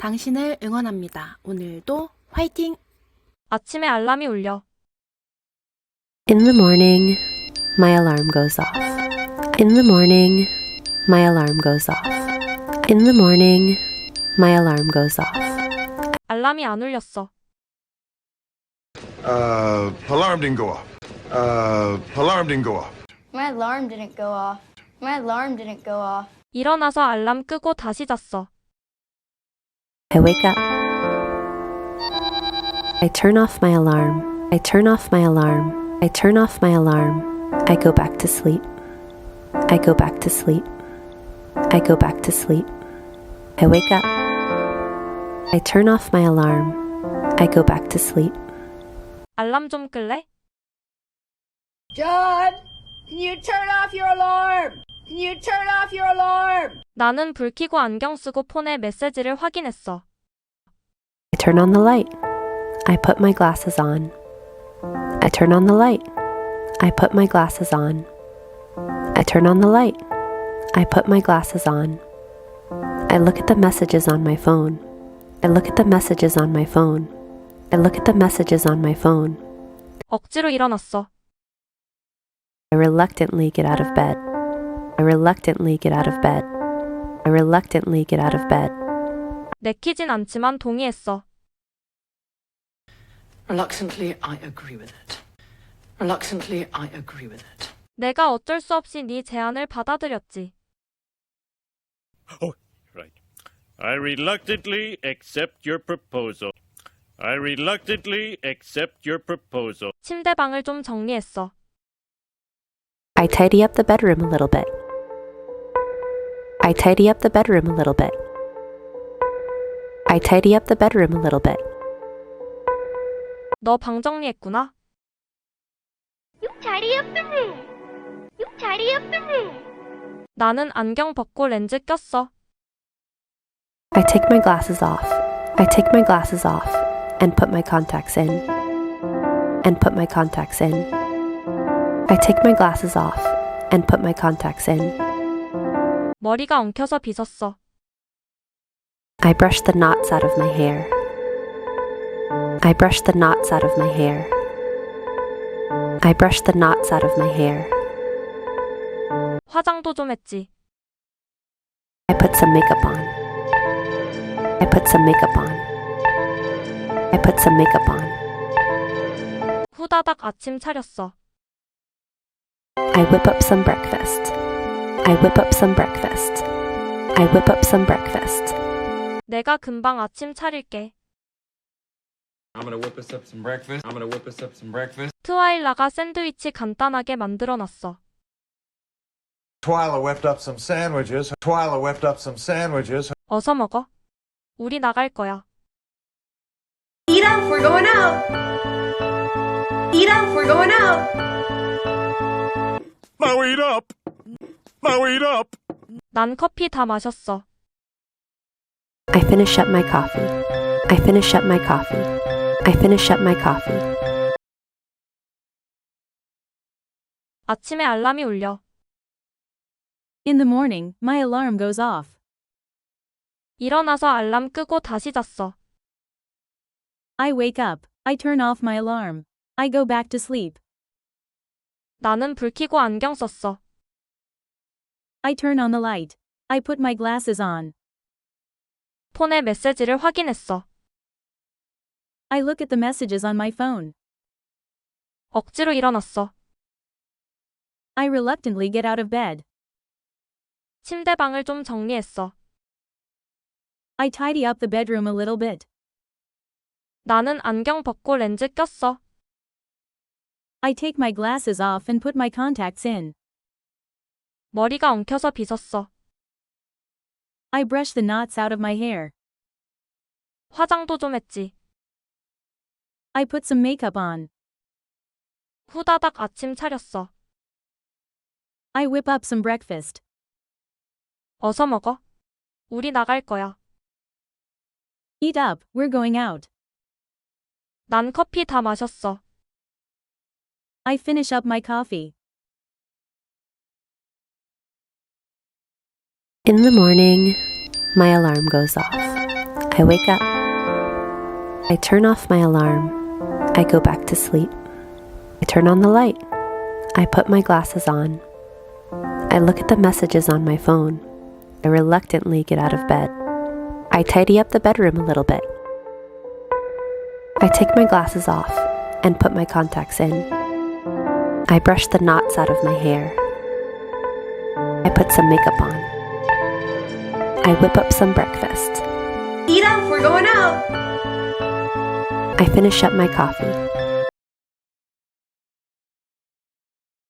당신을 응원합니다. 오늘도 화이팅! 아침에 알람이 울려. In the morning, my alarm goes off. In the morning, my alarm goes off. In the morning, my alarm goes off. 알람이 안 울렸어. Uh, alarm didn't go off. Uh, alarm didn't go off. My alarm didn't go off. My alarm didn't go off. 일어나서 알람 끄고 다시 잤어. I wake up. I turn off my alarm. I turn off my alarm. I turn off my alarm. I go back to sleep. I go back to sleep. I go back to sleep. I wake up. I turn off my alarm. I go back to sleep. 알람 좀 끌래? John, can you turn off your alarm? Can you turn off your alarm? 나는 불 켜고 안경 쓰고 폰에 메시지를 확인했어. I turn on the light. I put my glasses on. I turn on the light. I put my glasses on. I turn on the light. I put my glasses on. I look at the messages on my phone. I look at the messages on my phone. I look at the messages on my phone. 억지로 일어났어. I reluctantly get out of bed. I reluctantly get out of bed. I reluctantly get out of bed. 내키진 않지만 동의했어. Reluctantly, I agree with it. Reluctantly, I agree with it. 내가 어쩔 수 없이 네 제안을 받아들였지. Right. I reluctantly accept your proposal. I reluctantly accept your proposal. 침대방을 좀 정리했어. I tidy up the bedroom a little bit. I tidy up the bedroom a little bit. I tidy up the bedroom a little bit. 너 방 정리했구나. You tidy up the room. You tidy up the room. 나는 안경 벗고 렌즈 꼈어. I take my glasses off. I take my glasses off and put my contacts in. And put my contacts in. I take my glasses off and put my contacts in. 머리가 엉켜서 빗었어. I brush the knots out of my hair. I brush the knots out of my hair. I brush the knots out of my hair. 화장도 좀 했지. I put some makeup on. I put some makeup on. I put some makeup on. 후다닥 아침 차렸어. I whip up some breakfast. I whip up some breakfast. I whip up some breakfast. 내가 금방 아침 차릴게. I'm gonna whip us up some breakfast. I'm gonna whip us up some breakfast. 트와일라가 샌드위치 간단하게 만들어 놨어. Twyla whipped up some sandwiches. Twyla whipped up some sandwiches. 어서 먹어. 우리 나갈 거야. Eat up, we're going out. Eat up, we're going out. Maui it up! Maui it up! 난 커피 다 마셨어. I finish up my coffee. I finish up my coffee. I finish up my coffee. 아침에 알람이 울려. In the morning, my alarm goes off. 일어나서 알람 끄고 다시 잤어. I wake up. I turn off my alarm. I go back to sleep. 나는 불 켜고 안경 썼어. I turn on the light. I put my glasses on. 폰에 메시지를 확인했어. I look at the messages on my phone. 억지로 일어났어. I reluctantly get out of bed. 침대방을 좀 정리했어. I tidy up the bedroom a little bit. 나는 안경 벗고 렌즈 꼈어. I take my glasses off and put my contacts in. 머리가 엉켜서 빗었어. I brush the knots out of my hair. 화장도 좀 했지. I put some makeup on. 후다닥 아침 차렸어. I whip up some breakfast. 어서 먹어. 우리 나갈 거야. Eat up, we're going out. 난 커피 다 마셨어. I finish up my coffee. In the morning, my alarm goes off. I wake up. I turn off my alarm. I go back to sleep. I turn on the light. I put my glasses on. I look at the messages on my phone. I reluctantly get out of bed. I tidy up the bedroom a little bit. I take my glasses off and put my contacts in. I brush the knots out of my hair. I put some makeup on. I whip up some breakfast. Eat up, we're going out. I finish up my coffee.